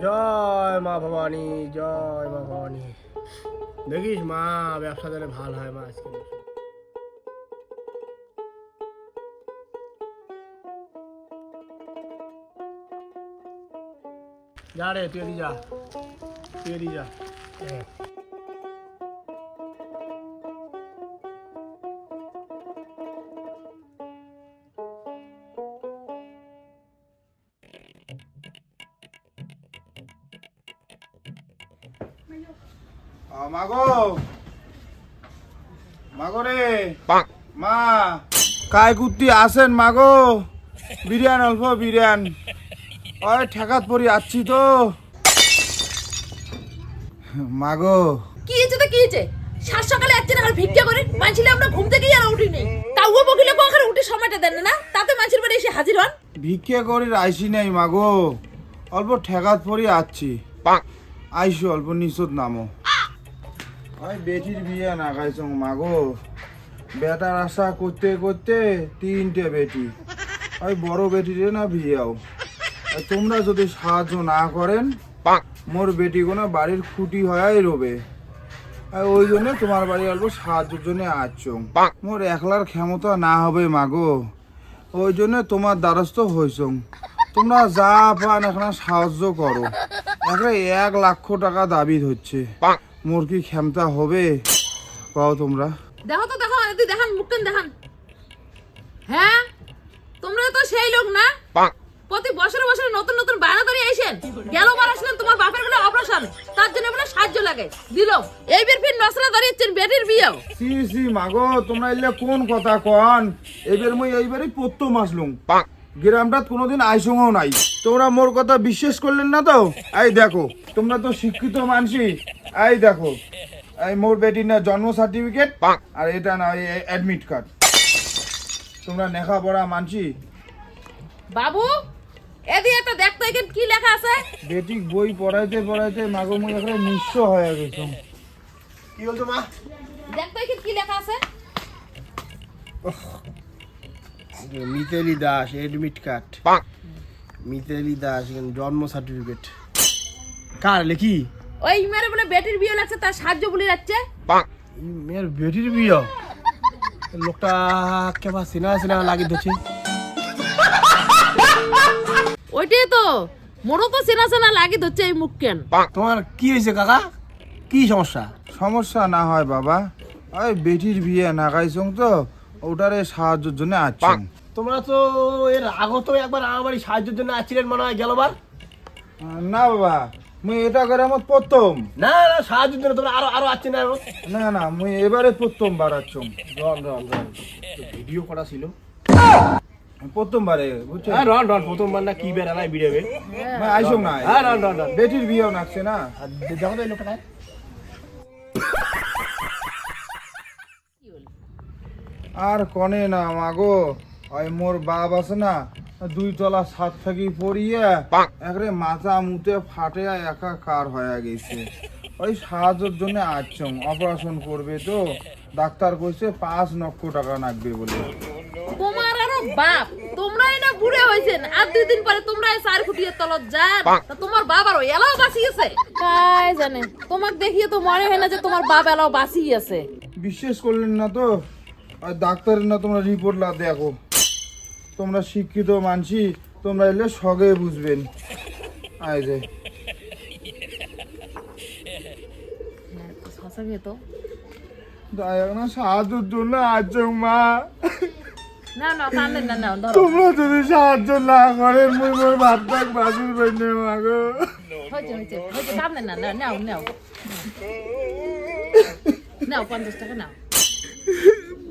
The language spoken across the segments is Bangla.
জয় মা ভবানী, জয় মা ভবানী। দেখিস মা, ব্যবসা তাহলে ভালো হয় মা আজকে। যা রে, তুই যা। তুই যা। মাগো। মাগো রে। মা কায় কুত্তি আসেন মাগো। বিরিয়ান অল্প বিরিয়ান। ওই ঠেকাত পরি আছি তো। মাগো। কি হয়েছে তো কি হয়েছে? সাত সকালে যাচ্ছেন আর ভিক্ষা করে মানছিলে আমরা ঘুম থেকে আর উঠি নেই তাও বকিলে কখন উঠে সময়টা দেন না তাতে মাছের বাড়ি ভিক্ষে করি আইসি নাই মাগো। অল্প ঠেকাত পরি আছি আইসো অল্প নিচত নামো। ওই বেটির বিয়ে না গাইছ মাগো। বেটার আশা করতে করতে তিনটে বেটি। ওই বড় বেটিরে না বিয়েও। তোমরা যদি সাহায্য না করেন মোর বেটি কোনো বাড়ির খুঁটি হয়াই রবে। ওই জন্য তোমার বাড়ি অল্প সাহায্যের জন্য আসছো। মোর একলার ক্ষমতা না হবে মাগো। ওই জন্য তোমার দ্বারস্থ হয়েছ তোমরা যা পান এখন সাহায্য করো। এখন এক লাখ টাকা দাবি হচ্ছে মোর কি ক্ষমতা হবে? পাও তোমরা। দেখো তো, দেখো দেখান মুখখান দেখান। হ্যাঁ? তোমরা তো সেই লোক না? প্রতি বছরে বছরে নতুন নতুন বায়না করে আইসেন। গেল বার আসলেন তোমার বাপেরগুলো অপারেশন। তার জন্য বলে সাহায্য লাগে। দিল এই এইবার ফির নসরা দাঁড়িয়েছেন বেটির বিয়েও। সি সি মাগো তোমরা এলে কোন কথা কন? এবার মই এইবারই পত্তো মাসলুম গ্রামটা কোনোদিন আইসঙ্গও নাই। তোমরা মোর কথা বিশ্বাস করলেন না তো? এই দেখো তোমরা তো শিক্ষিত মানসি। এই দেখো এই মোর বেটির না জন্ম সার্টিফিকেট আর এটা না অ্যাডমিট কার্ড তোমরা লেখাপড়া মানসি। বাবু এদিকে একটা দেখতো এখানে কি লেখা আছে? বেটি বই পড়াইতে পড়াইতে মাগো মুই এখানে নিঃস্ব হয়ে গেছো। কি বলছো মা? দেখতো এখানে কি লেখা আছে? মিতালি দাস এডমিট কার্ড মিতালি দাস জন্ম সার্টিফিকেট কার লেখি? ওই মেরে বলে বেটির বিয়ে লাগছে তার সাহায্য বলে যাচ্ছে। মেয়ের বেটির বিয়ে? লোকটা কেবা সিনা সিনা লাগিয়ে দিচ্ছে ওইটাই তো। মোরও তো চেনা চেনা লাগি ধরছে এই মুখ কেন তোমার কি হয়েছে কাকা? কি সমস্যা? সমস্যা না হয় বাবা। ওই বেটির বিয়ে নাগাইছং তো ওটারে সাহায্যের জন্য আছি তোমরা তো এর আগত একবার আমার বাড়ি সাহায্যের জন্য আসছিলেন মনে হয় গেলবার? না বাবা মুই এটা করে আমার প্রথম। না না সাহায্যের জন্য তোমরা আরও আরও আসছে না আরও। না না মুই এবারে প্রথম বাড়াচ্ছম রন রন রন। ভিডিও করা ছিল। প্রথমবারে বুঝছ? হ্যাঁ রন রন প্রথমবার না কি আলাই ভিডিও মুই আইসং না হ্যাঁ রন রন রন। বেটির বিয়েও নাকছে না? আর দেখো তো এই লোকটা আর কনে না মাগো? ওই মোর বাপ আছে না দুই তলা সাত থাকি পড়িয়া একরে মাথা মুতে ফাটে একা কার হয়ে গেছে। ওই সাহায্যের জন্য আসছম অপারেশন করবে তো। ডাক্তার কইছে পাঁচ লক্ষ টাকা লাগবে বলে। বাপ তোমরাই না বুড়ে হয়েছেন। আর দুই দিন পরে তোমরাই চার ফুটিয়ে তলত যান। তা তোমার বাপ আরও এলাও বাঁচিয়েছে কাই জানে। তোমাকে দেখিয়ে তো মনে হয় না যে তোমার বাপ এলাও বাঁচিয়েছে বিশ্বাস করলেন না তো? আর ডাক্তারের না তোমরা রিপোর্ট লা দেখো। তোমরা শিক্ষিত মানসি তোমরা এলে সগে বুঝবেন। আয় যে তো দয়া না সাহায্যের জন্য আজ মা। তোমরা যদি সাহায্য না করেন মুই মোর ভাত থাক বাসুর বাইনে মাগো। নাও নাও। নাও টাকা নাও।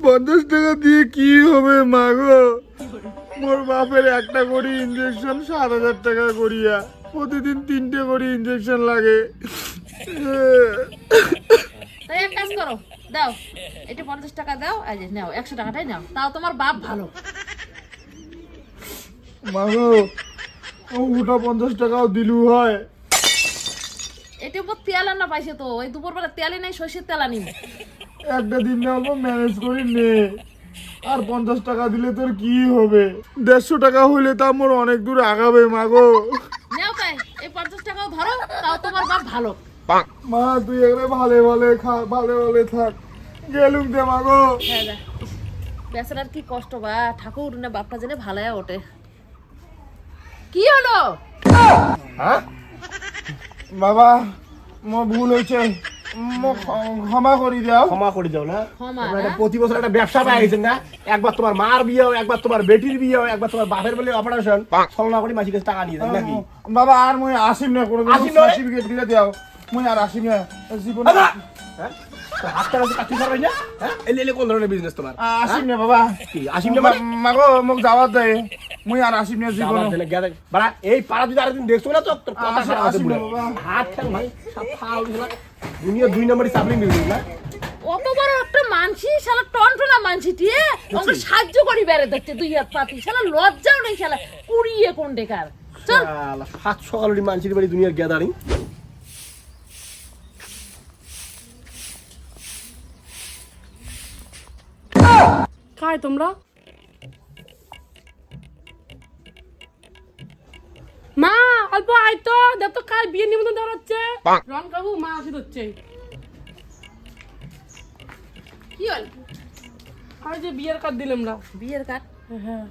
পঞ্চাশ টাকা দিয়ে কি হবে মাগো? মোর বাপের একটা করে ইঞ্জেকশন সাত হাজার টাকা করিয়া প্রতিদিন তিনটে করে ইঞ্জেকশন লাগে। এক কাজ করো দাও। এটা পঞ্চাশ টাকা দাও। এই যে নাও একশো টাকাটাই নাও। তাও তোমার বাপ ভালো। মাগো ওটা পঞ্চাশ টাকাও দিলু হয়। এটা উপর তেল আনা পাইছে তো ওই দুপুরবেলা নাই সর্ষের তেল আনি একটা দিন অল্প ম্যানেজ করি নে। আর পঞ্চাশ টাকা দিলে তোর কি হবে? দেড়শো টাকা হইলে তা মোর অনেক দূর আগাবে মাগো। নাও তাই এই পঞ্চাশ টাকাও ধরো তাও তোমার বাপ ভালো। মা তুই এখানে ভালো ভালো খা ভালো ভালো থাক। গেলুম দে মাগো হ্যাঁ বেচারার কি কষ্ট বা ঠাকুর না বাপটা জেনে ভালো ওঠে। কি হলো? হ্যাঁ? বাবা মোর ভুল হয়েছে। ক্ষমা করি দাও। ক্ষমা করে দাও না? না? প্রতি বছর একটা ব্যবসা পাই গেছেন না? একবার তোমার মার বিয়ে একবার তোমার বেটির বিয়ে হয়, একবার তোমার বাপের বলে অপারেশন ছলনা করে মাসির কাছে টাকা নিয়ে দেন নাকি? বাবা আর মুই আসিম না কোনো আসিম সার্টিফিকেট দিয়ে দাও। মুই আর আসিম না জীবন দাদা! তো হাত টাকা দিয়ে কাটতে পারবে না? হ্যাঁ এলে এলে কোন ধরনের বিজনেস তোমার আসিম না বাবা। কি আসিম না মাগো মোক যাওয়ার দেয় মুই আর আসিম না জীবন আবার দিলে গেলে। বাড়া এই পাড়া যদি আরেকদিন দেখছ না তো তোর কথা আসি- না বাবা। হাত ঠ্যাং ভাই সব ফাল দুনিয়া দুই নম্বরই চাপড়ি মিলবে না? অত বড় একটা মানসি শালা টনটনা মানসি টিয়ে ওকে সাহায্য করি বেড়ে দেখছে দুই হাত পাতি। শালা লজ্জাও নেই শালা কুড়িয়ে কোন ডেকার চল। শালা, সাত বাড়ি দুনিয়ার গ্যাদারিং খায় তোমরা? মা অল্প আয় তো দেখ তো বিয়ে নিমন্ত্রণ দেওয়া হচ্ছে। রন কাকু মা আসি হচ্ছে কি হল আর যে বিয়ের কার্ড দিলাম না। বিয়ের হ্যাঁ।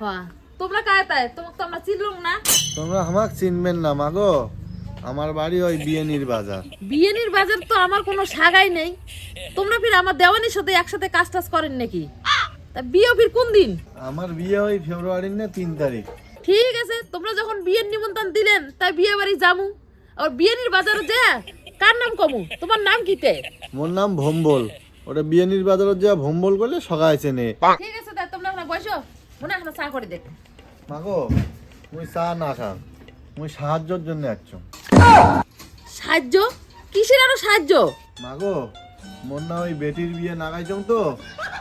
হ্যাঁ। তোমরা কায় তাই? তোমাকে তো আমরা চিনলাম না। তোমরা আমাকে চিনবেন না মাগো আমার বাড়ি ওই বিয়েনির বাজার। বিয়েনির বাজার তো আমার কোনো সাগাই নেই। তোমরা ফির আমার দেওয়ানির সাথে একসাথে কাজ টাজ করেন নাকি? তা বিয়ে ফির কোন দিন? আমার বিয়ে ওই ফেব্রুয়ারির না তিন তারিখ। ঠিক আছে তোমরা যখন বিয়ের নিমন্ত্রণ দিলেন তাই বিয়ে বাড়ি যামু। আর বিয়েনির বাজারে যে কার নাম কমু? তোমার নাম কিতে মোর নাম ভম্বল। ওটা বিয়েনির বাজারত যা ভম্বল করলে সকায় চেনে। ঠিক আছে তাই তোমরা এখন বসো। মনে এখন চা করে দেখ মাগো মুই চা না খান। মুই সাহায্যর জন্য আসছো। সাহায্য? কিসের আরও সাহায্য? মাগো মোর না ওই বেটির বিয়ে নাগাইছম তো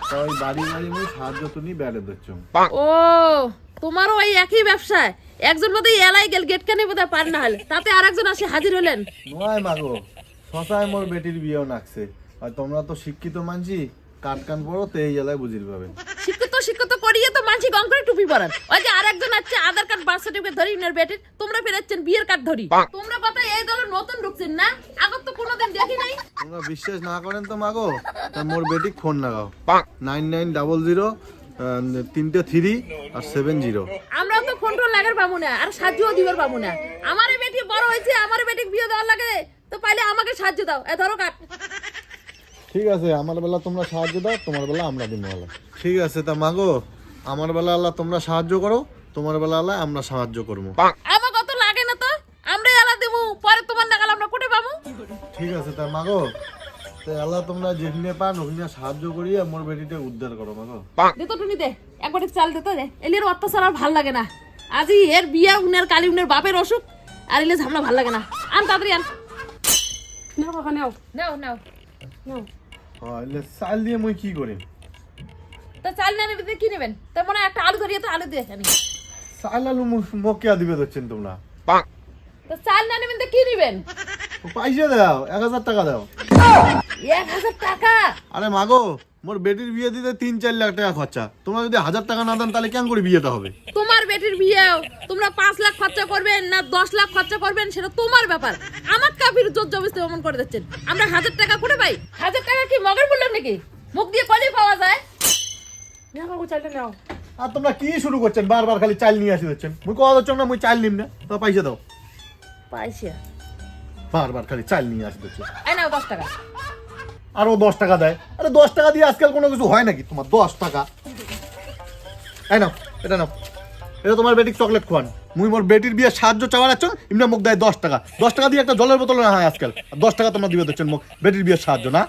তা ওই বাড়ি বাড়ি মুই সাহায্য তুমি বেড়ে দিচ্ছম ও তোমারও ওই একই ব্যবসায়। একজন বোধহয় এলাই গেল গেট কানে বোধহয় পার না হল। তাতে আর একজন আসে হাজির হলেন। নয় মাগো শশায় মোর বেটির বিয়েও নাকছে। আর তোমরা তো শিক্ষিত মানছি কাট কান পড়ো তো এই এলাকায় বুঝির পাবেন শিক্ষিত শিক্ষিত করিয়ে তো মানসিক অঙ্করে টুপি পরান। ওই যে আর একজন আছে আধার কার্ড বার্থ সার্টিফিকেট ধরি ইনার বেটির তোমরা ফেরাচ্ছেন বিয়ের কার্ড ধরি। তোমরা কথা এই দলে নতুন ঢুকছেন না? আগত তো কোনোদিন দেখি নাই। তোমরা বিশ্বাস না করেন তো মাগো তা মোর বেটিক ফোন লাগাও। নাইন নাইন ডাবল জিরো তিনটে থ্রি আর সেভেন জিরো। আমরা তো ফোন টোন লাগার পাবো না আর সাহায্যও দিবার পাবো না। আমার বেটি বড় হয়েছে আমার বেটিক বিয়ে দেওয়ার লাগে। তো পাইলে আমাকে সাহায্য দাও। এ ধরো কাট ঠিক আছে আমার বেলা তোমরা সাহায্য দাও তোমার বেলা আমরা দিন বেলা ঠিক আছে তা মাগো আমার বেলা আল্লাহ তোমরা সাহায্য করো তোমার বেলা আল্লাহ আমরা সাহায্য করব। অত লাগে না তো? আমরাই আলা দেবো পরে তোমার নাগাল আমরা কোটে পাবো। ঠিক আছে তা মাগো তো আল্লাহ তোমরা যেখানে পান ওখানে সাহায্য করিয়ে মোর বেটিটা উদ্ধার করো মাগো। দে তো টুনি দে একবার চাল দে তো দে। এলির অত্যাচার আর ভালো লাগে না। আজই এর বিয়া উনের কালি উনের বাপের অসুখ আর এলে ঝামলা ভালো লাগে না। আন তাড়াতাড়ি আন। নাও কাকা নাও। নাও নাও। নাও। হ্যাঁ চাল দিয়ে মুই কি করি তা চাল না নিবি কি নেবেন? তা মনে একটা আলু ধরিয়ে তো আলু দিয়ে আনি চাল আলু মোক কেয়া দিবে ধরছেন তোমরা। তা চাল না নেবেন তো কি নেবেন? পয়সা দাও এক হাজার টাকা দাও। এক হাজার টাকা। আরে মাগো মোর বেটির বিয়ে দিতে তিন চার লাখ টাকা খরচা। তোমরা যদি হাজার টাকা না দেন তাহলে কেন করে বিয়েটা হবে? তোমার বেটির বিয়েও তোমরা পাঁচ লাখ খরচা করবেন না দশ লাখ খরচা করবেন সেটা তোমার ব্যাপার। আমার কাফির জোর জবস্তি অমন করে দিচ্ছেন। আমরা হাজার টাকা করে পাই। হাজার টাকা কি মগের বললাম নাকি? মুখ দিয়ে কলি পাওয়া যায়। নাও কাকু চাইলে নাও। আর তোমরা কি শুরু করছেন? বারবার খালি চাল নিয়ে আসি দিচ্ছেন মুই কথা হচ্ছে না মুই চাল নিম না। তো পয়সা দাও। পয়সা। বারবার খালি চাল নিয়ে আসি দিচ্ছে এই নাও দশ টাকা। আর দশ টাকা দেয়। আরে দশ টাকা দিয়ে আজকাল কোনো কিছু হয় নাকি? তোমার দশ টাকা। এই নাও, এটা নাও। এটা তোমার বেটির চকলেট খোয়ান। মুই মোর বেটির বিয়ে সাহায্য চাওয়ার আছো এমনি মুখ দেয় দশ টাকা। দশ টাকা দিয়ে একটা জলের বোতল না হয় আজকাল। দশ টাকা তোমরা দিবে দিচ্ছেন মুখ বেটির বিয়ের সাহায্য, না?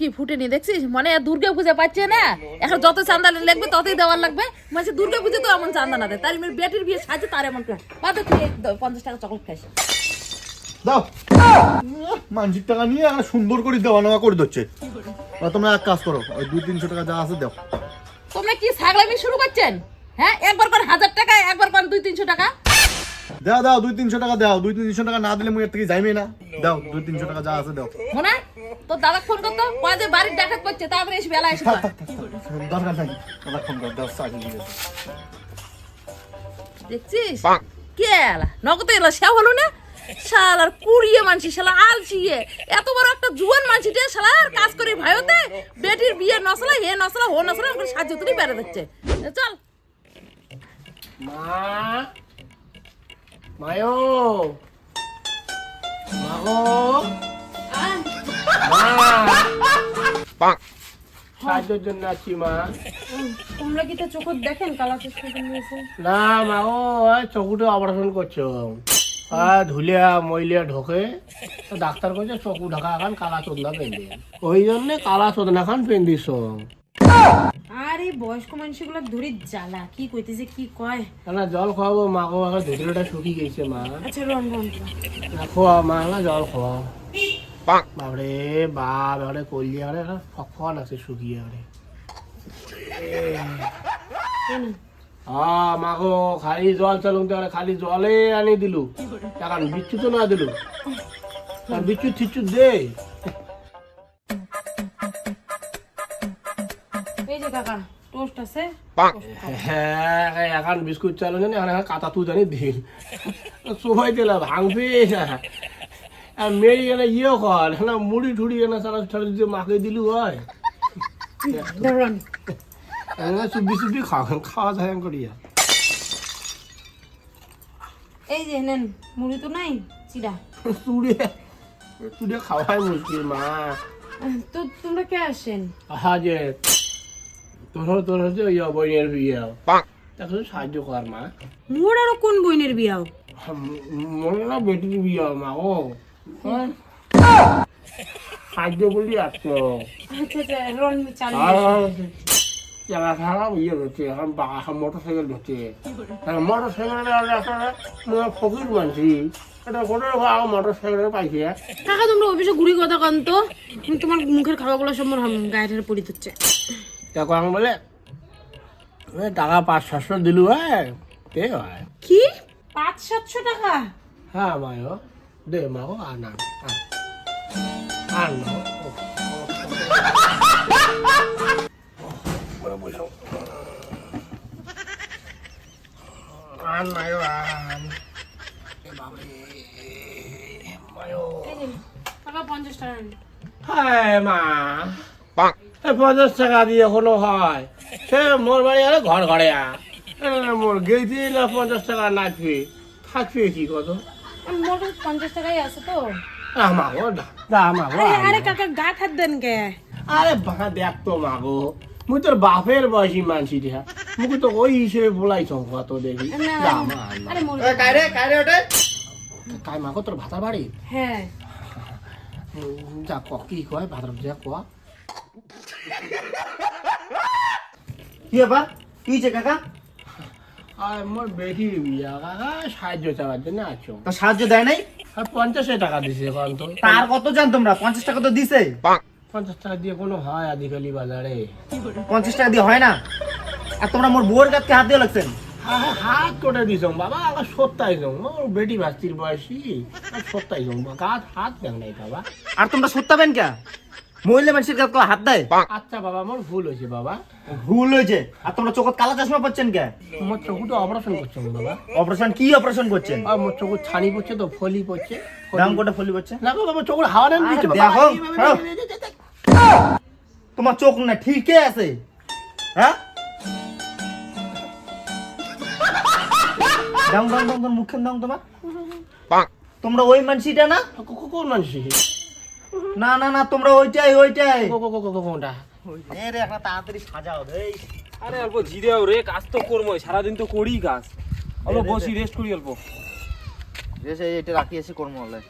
কি ফুটেনি দেখছিস? মনে দুর্গা পূজা পাচ্ছে না? এখন যত চান্দা লাগবে ততই দেওয়ার লাগবে। মানে দুর্গা পুজো তো এমন চান্দা না দেয় তার বেটির বিয়ে সাজে তার এমন তুই পঞ্চাশ টাকা চকলেট খাইস। দাও। মানসিক টাকা নিয়ে আর সুন্দর করে দেওয়া নেওয়া করে দিচ্ছে। তোমরা এক কাজ করো ওই দুই তিনশো টাকা যা আছে দাও। তোমরা কি ছাগলামি শুরু করছেন? হ্যাঁ একবার কোন হাজার টাকা একবার কোন দুই তিনশো টাকা। দাও দাও দুই তিনশো টাকা দাও দুই তিনশো টাকা না দিলে মুই এর থেকে যাইবে না। দাও দুই তিনশো টাকা যা আছে দাও। মনে তোর দাদা ফোন করতো কয় যে বাড়ির ডাকাত করছে তারপরে এসে বেলা এসে। দরকার নাই। দাদা ফোন কর দাও চাকরি দিলে দেখছিস? কে এলা? নগদ এলা সে হলো না? শালার কুড়িয়ে মানছি শালা আলছিয়ে। এত বড় একটা জুয়ান মানছি রে শালার কাজ করে ভাইতে বেটির বিয়ে নসলা হে নসলা হো নসলা করে সাহায্য তুলি বেড়ে দিচ্ছে। চল। মা মায়ো। মাগো। মা। সাহায্যের জন্য আছি মা। তোমরা কি তো চোখ দেখেন কালা নিয়েছে না মাগো ওই চকুটা অপারেশন করছ। ধুলিয়া মইলিয়া ঢোকে তো ডাক্তার কইছে চকু ঢাকা এখন কালা চোদনা পেন্দি ওই জন্য কালা চোদনা খান পেন্দিস আর এই বয়স্ক মানুষগুলো ধরে জ্বালা কি কইতেছে কি কয়? না জল খাওয়াবো ধুতিটা শুকিয়ে গেছে মা। আচ্ছা রন রন না খোয়া মা না জল খোয়া। বাবরে বাপ এবারে কলিয়া আরে ফকফন আছে শুকিয়ে আরে। হ্যাঁ মাগো খালি জল চালুন আরে খালি জলে আনি দিলু। এখন বিচ্ছু তো না দিলু? আর বিচ্ছু ঠিচ্ছু দে। এই যে কাকা টোস্ট আছে। হ্যাঁ এখন বিস্কুট চালু জানি এখন এখন কাতা তু জানি দিল। সবাই দিল ভাঙবে না। আর মেয়ে এনে ইয়ে কর না মুড়ি ঠুড়ি এনে সারা সারা যদি মাকে দিলু হয়। ধরুন। এনে চুবি চুবি খাওয়া খাওয়া যায় করিয়া এই যে নেন মুড়ি তো নাই চিড়া চুড়ে চুড়ে খাওয়াই মুশকিল মা তো তোমরা কে আসেন আহা যে তোর তোর হচ্ছে ইয়ে বইনের বিয়ে তাকে সাহায্য কর মা মোর আরও কোন বইনের বিয়াও মনে না বেটির বিয়ে মা ও হ্যাঁ? সাহায্য করলি আসতো আচ্ছা আচ্ছা রন জায়গা খারাপ ইয়ে হচ্ছে এখন বাঘা মোটর সাইকেল হচ্ছে মোটর সাইকেল ফকির মানছি এটা কোনো মোটর সাইকেল পাইছে কাকা তোমরা অফিসে ঘুরি কথা কন তো। তোমার মুখের খাওয়াগুলো সব মোর গায়ে পড়ি হচ্ছে দেখো আমি বলে টাকা পাঁচ সাতশো দিলু হ্যাঁ তে হয়। কি? পাঁচ সাতশো টাকা? হ্যাঁ মায়ো দে মাও আন আন আন। মা। পঞ্চাশ টাকা দিয়ে কোনো হয়। সে মোর বাড়ি আরে ঘর ঘরে আ মোর গেছি না পঞ্চাশ টাকা নাচবে থাকবে কি কত? মোট পঞ্চাশ টাকাই আছে তো। মাগো দা মাগো আরে আরে কাকা গা খাত দেন কে? আরে বাঁকা দেখ তো মাগো মুই তোর বাপের বয়সী মানছি রে। মুখে তো ওই হিসেবে বলাইছ কত দেখি। না, যা মা আরে মোর কায়রে কায়রে ওটা? কাই মাগো তোর ভাতা বাড়ি? হ্যাঁ। উম, যা ক কি কয় ভাতার যা ক কি ব্যাপার কি হয়েছে কাকা আর মোর বেটির বিয়া কাকা সাহায্য চাওয়ার জন্য আছো। তো সাহায্য দেয় নাই? আর পঞ্চাশে টাকা দিছে এখন তো তার কত জান তোমরা? পঞ্চাশ টাকা তো দিছে পঞ্চাশ টাকা দিয়ে কোনো হয় আদিকালি বাজারে। পঞ্চাশ টাকা দিয়ে হয় না? আর তোমরা মোর বউয়ের কাছে হাত দিয়ে লাগছেন? হ্যাঁ, হাত করে দিছ বাবা আমার সত্তাইছ মোর বেটি বাস্তির বয়সী সত্তাইছ গাত হাত দেন নাই বাবা আর তোমরা সত্যাবেন কে মহিলা মানুষের কাছে হাত দেয় আচ্ছা বাবা আমার ভুল হয়েছে বাবা ভুল হয়েছে আর তোমরা চোখত কালা চশমা পাচ্ছেন কে মোর চকুটা অপারেশন করছে বাবা অপারেশন কি অপারেশন করছেন আর মোর চকু ছানি পড়ছে তো ফলি পড়ছে দাম কোটা ফলি করছে না বাবা চকুর হাওয়া নেন দিচ্ছে দেখো, হ্যাঁ। তোমার চোখ না ঠিকই আছে হ্যাঁ দাম দাম দাম দাম মুখের দাম তোমার? তোমরা ওই মানসিটা না? কো- কো- কোন মানুষ না না না তোমরা ওইটাই ওইটাই। কো- কো- কো- কো- কোনটা? রে একটা তাড়াতাড়ি সাজাও রে আরে অল্প জিরেও রে কাজ তো সারাদিন তো করি কাজ। অল্প বসি রেস্ট করি অল্প। এটা রাখি এসে করব হলে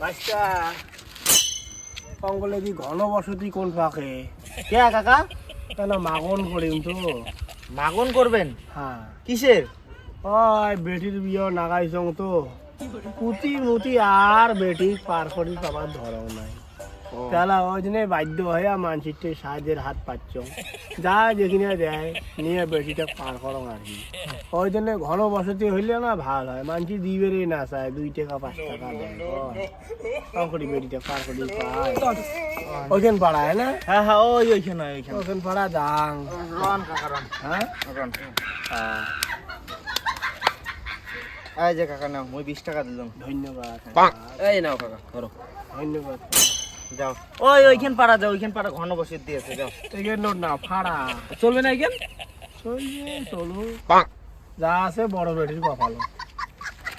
বাচ্চা কি ঘনবসতি কোন পাকে কে কাকা? কেন মাগন করিম তো। মাগন করবেন? হ্যাঁ। কিসের? ওই বেটির বিয়ে নাগাইছং তো। কুতি মুতি আর বেটি পার করি পাবার ধরাও নাই। তাহলে ওই জন্য বাধ্য হয়ে মানসিকটা সাহায্যের হাত পাচ্ছ। যা যেখানে দেয় নিয়ে বেটিটা পার করো আর কি। ওই জন্য ঘন বসতি হইলে না ভালো হয়। মানসি দিবেরই না চায় দুই টাকা পাঁচ টাকা দেয়। করি বেটিটা পার করি ওইখান পাড়ায় না? হ্যাঁ হ্যাঁ ওই ওইখানে ওইখানে। ওখান পাড়া দাং। রন হ্যাঁ? এই যে কাকা নাও মই বিশ টাকা দিলাম। ধন্যবাদ। এই নাও কাকা ধরো ধন্যবাদ। যাও। ওই ওইখান পাড়া যাও ওইখান পাড়া ঘন দিয়েছে যাও। না ফাড়া। চলবে না চলবে চলো যা আছে বড় বেটির কপালো।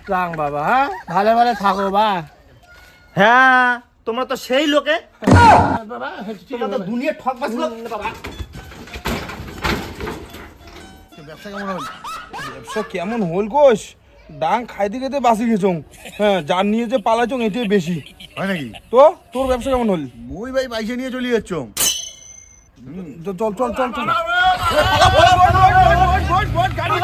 যাং বাবা হ্যাঁ? ভালো ভালো থাকো বা। হ্যাঁ তোমরা তো সেই লোকে। বাবা দুনিয়া ঠক বাসলো বাবা ব্যবসা কেমন হল? ব্যবসা কেমন হল কোষ ডাং খাইতে খেতে বাসি গেছং হ্যাঁ যার নিয়ে যে পালাইছ এটাই বেশি হয় নাকি তো তোর ব্যবসা কেমন হল মুই ভাই বাইশে নিয়ে চলে যাচ্ছ চল চল চল চল গাড়ি